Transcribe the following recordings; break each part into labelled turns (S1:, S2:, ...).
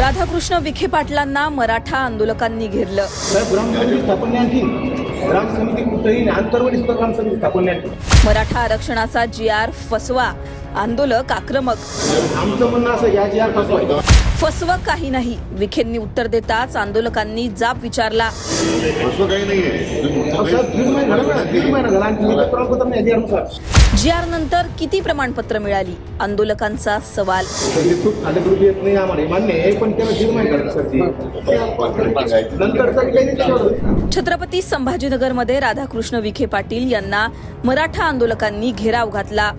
S1: राधाकृष्ण विखे पाटलांना मराठा आंदोलकांनी घेरलं. मराठा आरक्षणाचा जी आर फसवा आंदोलक आक्रमक.
S2: आमचं म्हणणं असं या जी आर फसवाय
S1: फसवं काही नाही. विखेंनी उत्तर देताच आंदोलकांनी जाब विचारला.
S3: असं काही
S2: नाही जी आर
S1: नंतर किती प्रमाणपत्र मिळाली? आंदोलकांचा सवाल.
S2: त्याच्यावर.
S1: छत्रपती संभाजीनगरमध्ये राधाकृष्ण विखे पाटील यांना मराठा आंदोलकांनी घेराव घातला.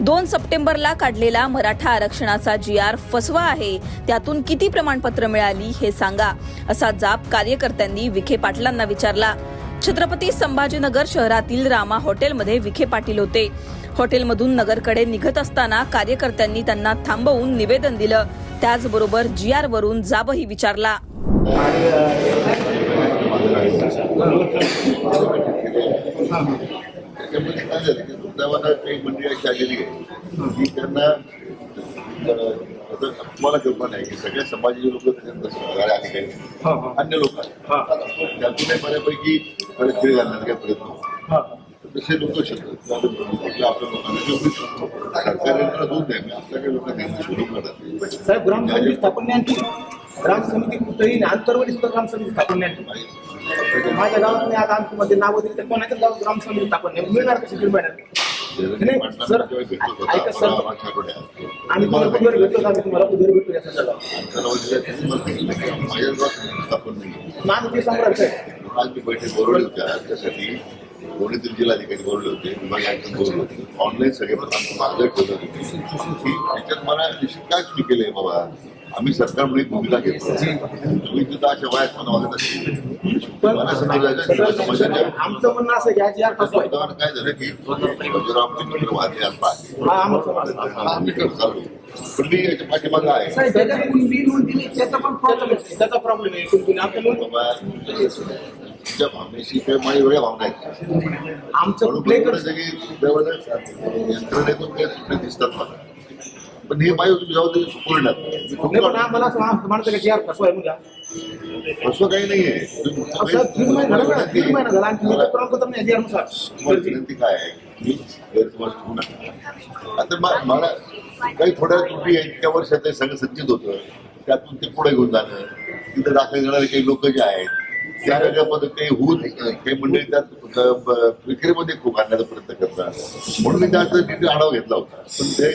S1: दोन सप्टेंबरला काढलेला मराठा आरक्षणाचा जी आर फसवा आहे. त्यातून किती प्रमाणपत्र मिळाली हे सांगा असा जाब कार्यकर्त्यांनी विखे पाटलांना विचारला. छत्रपती संभाजीनगर शहरातील रामा हॉटेलमध्ये विखे पाटील होते. हॉटेलमधून नगरकडे निघत असताना कार्यकर्त्यांनी त्यांना थांबवून निवेदन दिलं. त्याचबरोबर जी आर वरून जाबही विचारला.
S3: काय झालं की काही मंडळी अशी आलेली आहे की त्यांना असं तुम्हाला कल्पना आहे की सगळ्या समाजाचे लोक त्याच्यात. अन्य लोक
S2: हा.
S3: आहेत त्यातूनही बऱ्यापैकी बरेच खेळ घालण्याचा काही प्रयत्न होतो.
S2: हा.
S3: तसे लोक शकतात आपल्या लोकांना शोधू शकतो सरकार यंत्रणा दोन द्या मी आपल्या काही लोकांना त्यांना शोधून काढत
S2: साहेब स्थापन आणखी ग्रामसमिती कुठेही नाही आंतरवाडी सुद्धा ग्रामसमिती स्थापन नाही आणखी. माझ्या गावात नाही आता आमच्या मध्ये नाव दिली तर कोणाच्याच गावात ग्रामसमिती स्थापन नाही मिळणार कशी महिन्यात नाही, सर, ऐका सर. आम्ही तुम्हाला बुधवारी भेटतो का? आम्ही तुम्हाला बुधवारी भेटतो या संदर्भात
S3: स्थापन नाही
S2: माझं ते सम्राट साहेब
S3: आज मी बैठक बोलवली होत्या त्यासाठी पुण्यातील जिल्हाधिकारी बोलले होते आयुक्त बोलले होते. ऑनलाईन सगळे मागं ठेवत होते. की त्याच्यात मला निश्चित काय केलंय बाबा? आम्ही सरकारमध्ये भूमिका घेतो तुम्ही तिथं अशा वयात वागत
S2: पण
S3: समाजाच्या
S2: आमचं म्हणणं असं
S3: काय झालं की करत मी याच्या पाठीमागं आहे.
S2: त्याचा प्रॉब्लेम आहे.
S3: तुमच्या भावनेशी वेगळ्या भावना आहेत.
S2: आमचं
S3: म्हणून
S2: कुठलंही
S3: बरोबर आहे की त्यावेळेला यंत्रणेतून काही सुटणे दिसतात मला. पण हे माझी तुम्ही जबाबदारी सुपवणार मी खूप
S2: नाही, पण आम्हाला असं का
S3: काही नाहीये. विनंती काय आहे? गैरसमज नका. आता मला काही थोड्या त्रुटी आहेत त्या वर्षात ते सगळं संचित होतं. त्यातून ते पुढे घेऊन जाणं तिथं दाखल करणारे काही लोक जे आहेत त्या वेगळ्या काही होऊन काही मंडळी त्यात विक्रीमध्ये खूप आणण्याचा प्रयत्न करतात. म्हणून मी त्याचा तिथे आढावा घेतला होता. पण ते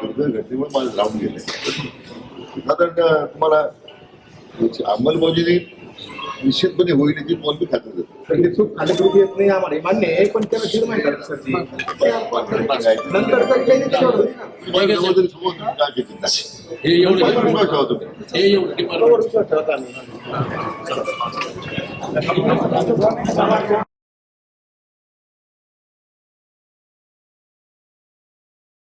S3: दुर्दैव घटनेमुळे माझे लावून गेले. साधारण तुम्हाला अंमलबजावणी निश्चितपणे होईल याची मोल मी खात्री देतो
S2: तर ते चूक खालीकृती येत नाही आम्हाला हे मान्य आहे पण त्याला सर ती. नंतर काही नाही त्याच्यावर.
S3: तुम्हाला जबाबदारी समोर तुम्ही काय घेतली नाही.
S4: हे एवढं
S3: माझ्यावर विश्वास ठेवा तुम्ही.
S4: हे एवढं